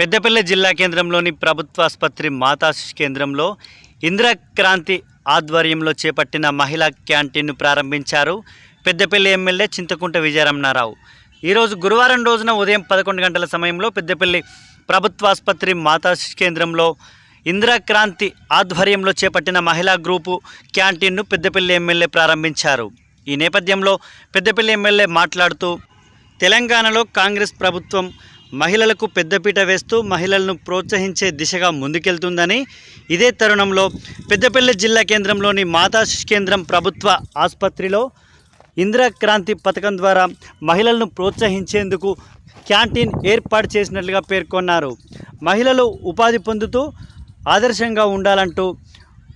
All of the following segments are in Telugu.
పెద్దపల్లి జిల్లా కేంద్రంలోని ప్రభుత్వ ఆసుపత్రి మాతా కేంద్రంలో ఇంద్రక్రాంతి ఆధ్వర్యంలో చేపట్టిన మహిళా క్యాంటీన్ను ప్రారంభించారు పెద్దపల్లి ఎమ్మెల్యే చింతకుంట విజయరమణారావు. ఈరోజు గురువారం రోజున ఉదయం పదకొండు గంటల సమయంలో పెద్దపల్లి ప్రభుత్వ ఆసుపత్రి మాతా కేంద్రంలో ఇంద్రక్రాంతి ఆధ్వర్యంలో చేపట్టిన మహిళా గ్రూపు క్యాంటీన్ను పెద్దపల్లి ఎమ్మెల్యే ప్రారంభించారు. ఈ నేపథ్యంలో పెద్దపల్లి ఎమ్మెల్యే మాట్లాడుతూ తెలంగాణలో కాంగ్రెస్ ప్రభుత్వం మహిళలకు పెద్దపీట వేస్తూ మహిళలను ప్రోత్సహించే దిశగా ముందుకెళ్తుందని ఇదే తరుణంలో పెద్దపల్లి జిల్లా కేంద్రంలోని మాతా శిశు కేంద్రం ప్రభుత్వ ఆసుపత్రిలో ఇందిరాక్రాంతి పథకం ద్వారా మహిళలను ప్రోత్సహించేందుకు క్యాంటీన్ ఏర్పాటు చేసినట్లుగా పేర్కొన్నారు. మహిళలు ఉపాధి పొందుతూ ఆదర్శంగా ఉండాలంటూ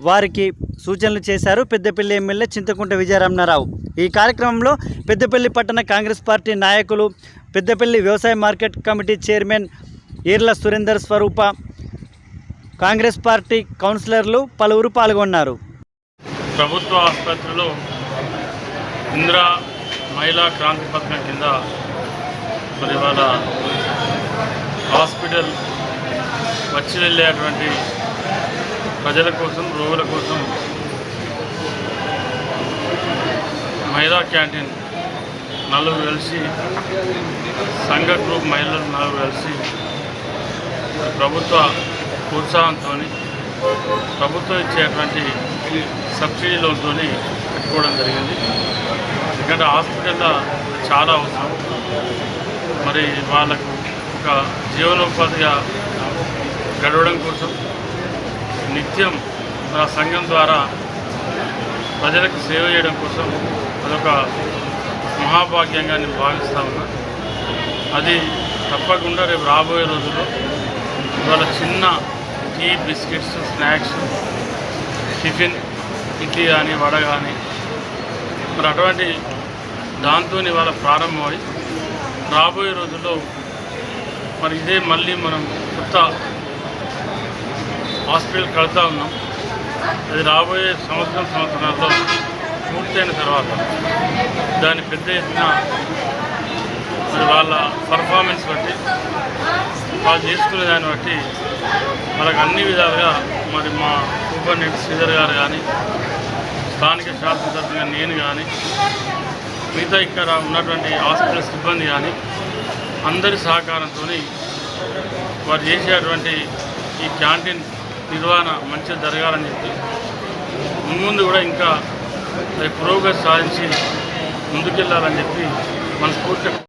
వారికి సూచనలు చేశారు పెద్దపల్లి ఎమ్మెల్యే చింతకుంట విజయరమణారావు ఈ కార్యక్రమంలో పెద్దపల్లి పట్టణ కాంగ్రెస్ పార్టీ నాయకులు పెద్దపల్లి వ్యవసాయ market committee chairman Eerla Surender Swaroopa Congress party కౌన్సిలర్లు పలువురు పాల్గొన్నారు. ప్రభుత్వ ఆసుపత్రిలో ఇందిరా మహిళా క్రాంతి పథకం కింద మరి వాళ్ళ హాస్పిటల్ వచ్చి వెళ్ళేటువంటి ప్రజల కోసం రోగుల కోసం. మహిళా క్యాంటీన్. నలుగురు కలిసి సంఘ గ్రూప్ మహిళలు నలుగురు కలిసి ప్రభుత్వ ప్రోత్సాహంతో ప్రభుత్వం ఇచ్చేటువంటి సబ్సిడీ లోన్తో పెట్టుకోవడం జరిగింది. ఎందుకంటే హాస్పిటల్ చాలా అవసరం. మరి వాళ్ళకు ఒక జీవనోపాధిగా గడవడం కోసం నిత్యం మన సంఘం ద్వారా ప్రజలకు సేవ చేయడం కోసం అదొక మహాభాగ్యంగా నేను భావిస్తా ఉన్నా. అది తప్పకుండా రేపు రాబోయే రోజుల్లో ఇవాళ చిన్న tea biscuits snacks tiffin idli కానీ వడ కానీ మరి అటువంటి దాంతో ఇవాళ ప్రారంభమై రాబోయే రోజుల్లో మరి ఇదే మళ్ళీ మనం కొత్త హాస్పిటల్ కడతా ఉన్నాం. అది రాబోయే సంవత్సరం సంవత్సరాల్లో పూర్తయిన తర్వాత దాని పెద్ద ఎత్తున మరి వాళ్ళ పర్ఫార్మెన్స్ బట్టి వాళ్ళు చేసుకునే దాన్ని బట్టి వాళ్ళకి అన్ని విధాలుగా మరి మా సూపరింటెండెంట్ శ్రీధర్ గారు కానీ స్థానిక శాసనసభ్యుగా నేను కానీ మిగతా ఇక్కడ ఉన్నటువంటి హాస్పిటల్ సిబ్బంది కానీ అందరి సహకారంతో వారు చేసేటువంటి ఈ క్యాంటీన్ నిర్వహణ మంచిగా జరగాలని చెప్పి ముందు కూడా ఇంకా అది పురోగతి సాధించి ముందుకెళ్ళాలని చెప్పి మనస్ఫూర్తిగా